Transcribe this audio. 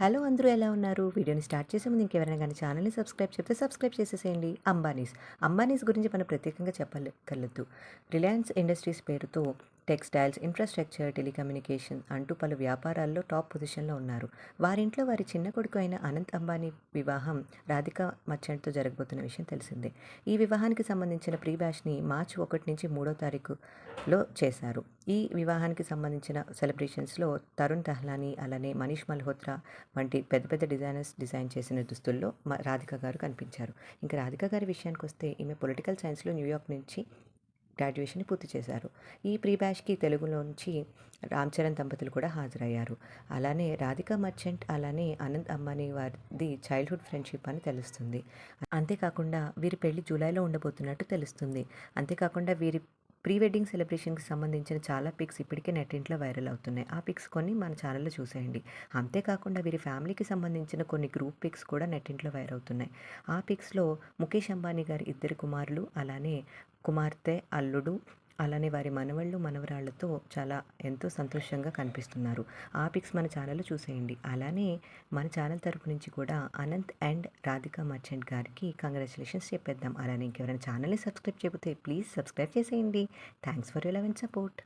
Hello అందరూ ఎలా ఉన్నారు? వీడియోని స్టార్ట్ చేసే ముందు ఇంకెవరైనా కానీ ఛానల్ని సబ్స్క్రైబ్ చెప్తే సబ్స్క్రైబ్ చేసేసేయండి. అంబానీస్. అంబానీస్ గురించి మనం ప్రత్యేకంగా చెప్పగలదు రిలయన్స్ ఇండస్ట్రీస్ పేరుతో టెక్స్టైల్స్ ఇన్ఫ్రాస్ట్రక్చర్ టెలికమ్యూనికేషన్ అంటూ పలు వ్యాపారాల్లో టాప్ పొజిషన్లో ఉన్నారు. వారింట్లో వారి చిన్న కొడుకు అయిన అనంత్ అంబానీ వివాహం రాధికా మర్చెంట్తో జరగబోతున్న విషయం తెలిసిందే. ఈ వివాహానికి సంబంధించిన ప్రీ బ్యాష్ని మార్చి ఒకటి నుంచి మూడో తారీఖులో చేశారు. ఈ వివాహానికి సంబంధించిన సెలబ్రేషన్స్లో తరుణ్ తహ్లానీ అలానే మనీష్ మల్హోత్రా వంటి పెద్ద పెద్ద డిజైనర్స్ డిజైన్ చేసిన దుస్తుల్లో మ- రాధిక గారు కనిపించారు. ఇంకా రాధిక గారి విషయానికి వస్తే ఈమె పొలిటికల్ సైన్స్లో న్యూయార్క్ నుంచి గ్రాడ్యుయేషన్ పూర్తి చేశారు. ఈ ప్రీ బ్యాచ్కి తెలుగులోంచి రామ్ చరణ్ దంపతులు కూడా హాజరయ్యారు. అలానే రాధికా మర్చెంట్ అలానే అనంత్ అంబానీ వారిది చైల్డ్హుడ్ ఫ్రెండ్షిప్ అని తెలుస్తుంది. అంతేకాకుండా వీరి పెళ్ళి జూలైలో ఉండబోతున్నట్టు తెలుస్తుంది. అంతేకాకుండా వీరి ప్రీ వెడ్డింగ్ సెలబ్రేషన్కి సంబంధించిన చాలా పిక్స్ ఇప్పటికే నెట్టింట్లో వైరల్ అవుతున్నాయి. ఆ పిక్స్ కొన్ని మన ఛానల్లో చూసేయండి. అంతేకాకుండా వీరి ఫ్యామిలీకి సంబంధించిన కొన్ని గ్రూప్ పిక్స్ కూడా నెట్టింట్లో వైరల్ అవుతున్నాయి. ఆ పిక్స్లో ముఖేష్ అంబానీ గారి ఇద్దరు కుమారులు అలానే కుమార్తె అల్లుడు అలానే వారి మనవళ్ళు మనవరాళ్ళతో చాలా ఎంతో సంతోషంగా కనిపిస్తున్నారు. ఆ పిక్స్ మన ఛానల్లో చూసేయండి. అలానే మన ఛానల్ తరపు నుంచి కూడా అనంత్ అండ్ రాధికా మర్చెంట్ గారికి కంగ్రాచులేషన్స్ చెప్పేద్దాం. అలానే ఇంకెవరైనా ఛానల్ని సబ్స్క్రైబ్ చేయకపోతే ప్లీజ్ సబ్స్క్రైబ్ చేసేయండి. Thanks for your love and support